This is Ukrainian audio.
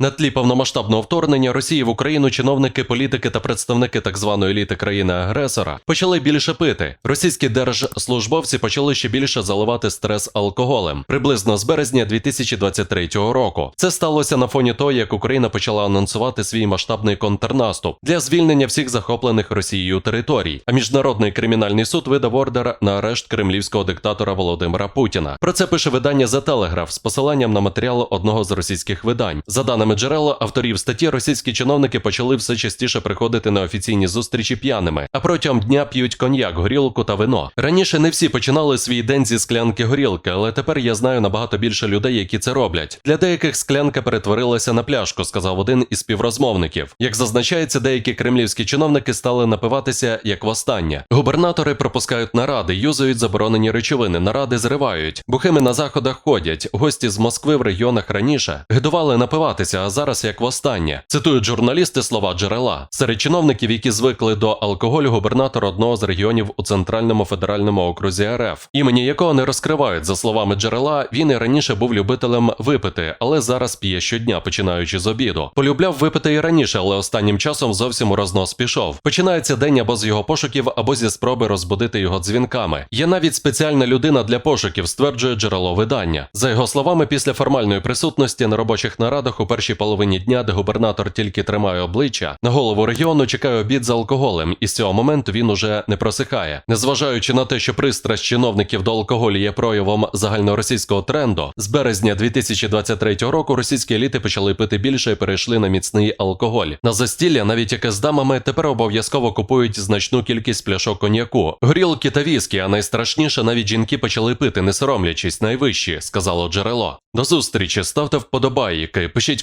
На тлі повномасштабного вторгнення Росії в Україну чиновники, політики та представники так званої еліти країни-агресора почали більше пити. Російські держслужбовці почали ще більше заливати стрес алкоголем приблизно з березня 2023 року. Це сталося на фоні того, як Україна почала анонсувати свій масштабний контрнаступ для звільнення всіх захоплених Росією територій. А міжнародний кримінальний суд видав ордер на арешт кремлівського диктатора Володимира Путіна. Про це пише видання The Telegraph з посиланням на матеріали одного з російських видань. За даними джерела авторів статті, російські чиновники почали все частіше приходити на офіційні зустрічі п'яними, а протягом дня п'ють коньяк, горілку та вино. Раніше не всі починали свій день зі склянки горілки, але тепер я знаю набагато більше людей, які це роблять. Для деяких склянка перетворилася на пляшку, сказав один із співрозмовників. Як зазначається, деякі кремлівські чиновники стали напиватися як востаннє. Губернатори пропускають наради, юзають заборонені речовини, наради зривають. Бухими на заходах ходять. Гості з Москви в регіонах раніше гидували напиватися, а зараз як востаннє. Цитують журналісти слова джерела. Серед чиновників, які звикли до алкоголю, губернатор одного з регіонів у центральному федеральному окрузі РФ, імені якого не розкривають за словами джерела. Він і раніше був любителем випити, але зараз п'є щодня, починаючи з обіду. Полюбляв випити і раніше, але останнім часом зовсім у рознос пішов. Починається день або з його пошуків, або зі спроби розбудити його дзвінками. Є навіть спеціальна людина для пошуків, стверджує джерело видання. За його словами, після формальної присутності на робочих нарадах у першій половині дня, де губернатор тільки тримає обличчя, на голову регіону чекає обід з алкоголем, і з цього моменту він уже не просихає. Незважаючи на те, що пристрасть чиновників до алкоголю є проявом загальноросійського тренду, з березня 2023 року російські еліти почали пити більше і перейшли на міцний алкоголь. На застілля, навіть яке з дамами, тепер обов'язково купують значну кількість пляшок коньяку, горілки та віскі, а найстрашніше навіть жінки почали пити, не соромлячись, найвищі, сказало джерело. До зустрічі, ставте вподобайки, пишіть